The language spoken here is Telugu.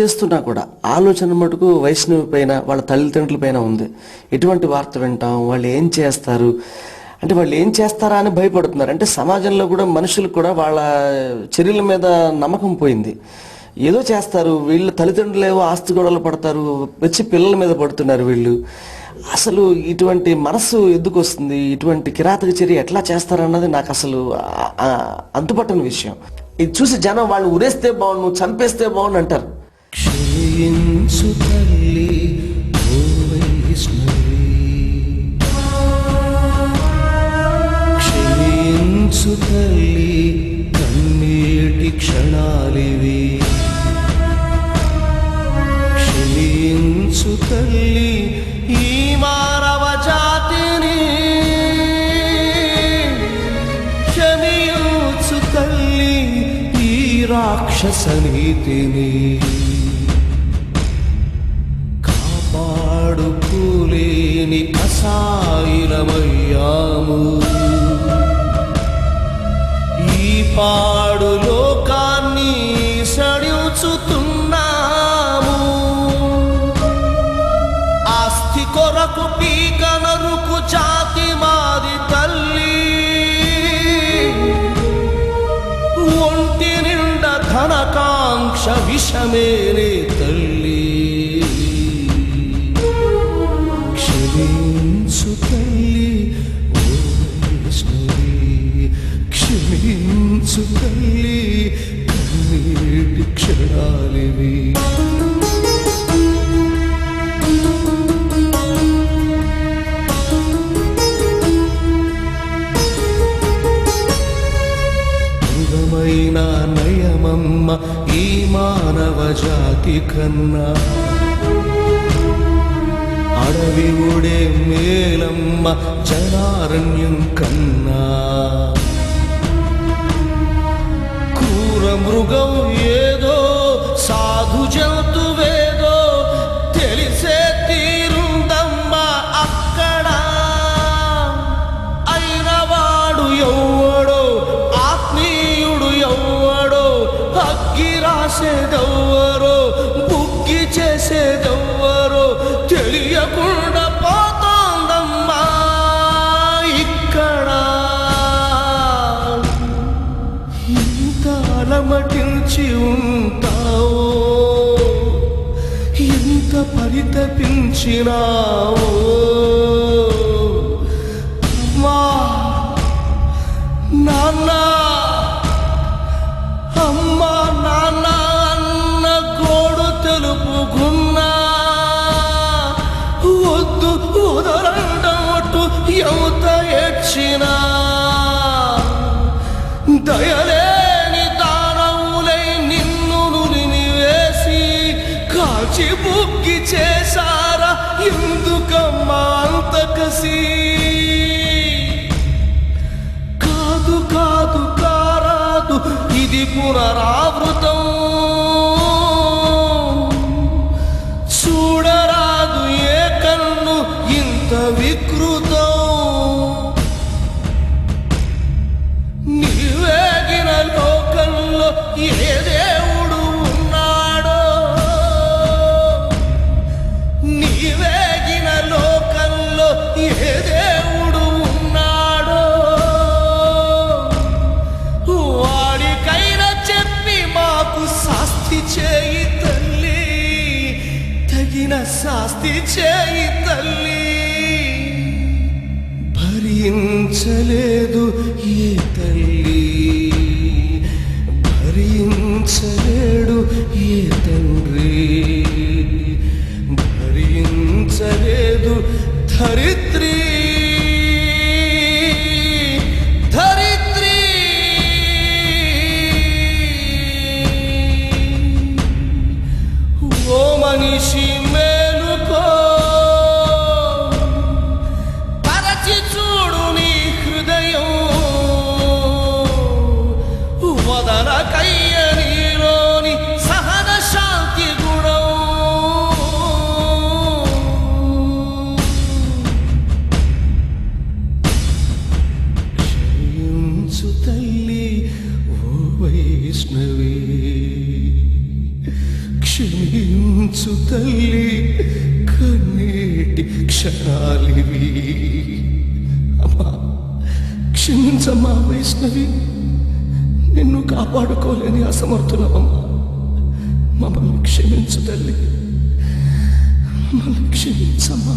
చేస్తున్నా కూడా ఆలోచన మటుకు వైష్ణవి పైన వాళ్ళ తల్లిదండ్రుల పైన ఉంది. ఎటువంటి వార్త వింటాం వాళ్ళు ఏం చేస్తారు? అంటే వాళ్ళు ఏం చేస్తారా అని భయపడుతున్నారు. అంటే సమాజంలో కూడా మనుషులు కూడా వాళ్ళ చర్యల మీద నమ్మకం పోయింది. ఏదో చేస్తారు వీళ్ళ తల్లిదండ్రులు ఏవో ఆస్తి గొడవలు పడతారు వచ్చి పిల్లల మీద పడుతున్నారు వీళ్ళు. అసలు ఇటువంటి మనస్సు ఎందుకు వస్తుంది? ఇటువంటి కిరాతక చర్య ఎట్లా చేస్తారన్నది నాకు అసలు అంతుపట్టని విషయం. ఇది చూసి జనం వాళ్ళు ఉరేస్తే బాగుండు చంపేస్తే బాగుండు అంటారు. క్షయించు తల్లి ఓ వైష్ణవి. క్షయించు తల్లి కన్నీటి క్షణాలివి. క్షయించు తల్లి ఈ మానవ జాతిని. క్షమించు తల్లి ఈ రాక్షస లేని అసాయిలమయ్యాము ఈ పాడు లోకాన్ని సడిచుతున్నాము ఆస్తి కొరకు పీక నరుకు జాతి మాది తల్లి. ఒంటి నిండా ధనకాంక్ష విషమేనే తల్లి. ఓ వైష్ణవి క్షమించు తల్లి కన్నీటి క్షణాలివి నయమమ్మ ఈ మానవ జాతి కన్నా అడవి ఉడే మేలమ్మ జనారణ్యం కన్నా. క్రూర మృగం ఏదో సాధు జంతువేదో తెలిసే తీరుందమ్మ అక్కడ. అయినవాడు ఎవ్వడో ఆత్మీయుడు ఎవ్వడో అగ్గి రాసేదెవ్వరో. పరితపించినావో మా నాన్న అమ్మా నాన్న అన్న గోడు తెలుపుకున్నా. వద్దు వదలంటూ ఎంత ఏడ్చినా. దయ కసి కాదు కాదు కారాదు ఇది పునరావృతం. చూడరాదు ఏ కన్ను ఇంత వికృతం. నీవేగిన లోకంలో ఏదే చేయి తల్లి. తగిన శాస్తి చేయి తల్లి. భరించలేదు ఏ తల్లి. క్షమించు తల్లి కన్నీటి క్షణాలివి అమ్మా క్షమించమ్మా వైష్ణవి. నిన్ను కాపాడుకోలేని అసమర్థులమ్మా మమ్మల్ని క్షమించు తల్లి. మమ్మల్ని క్షమించమ్మా.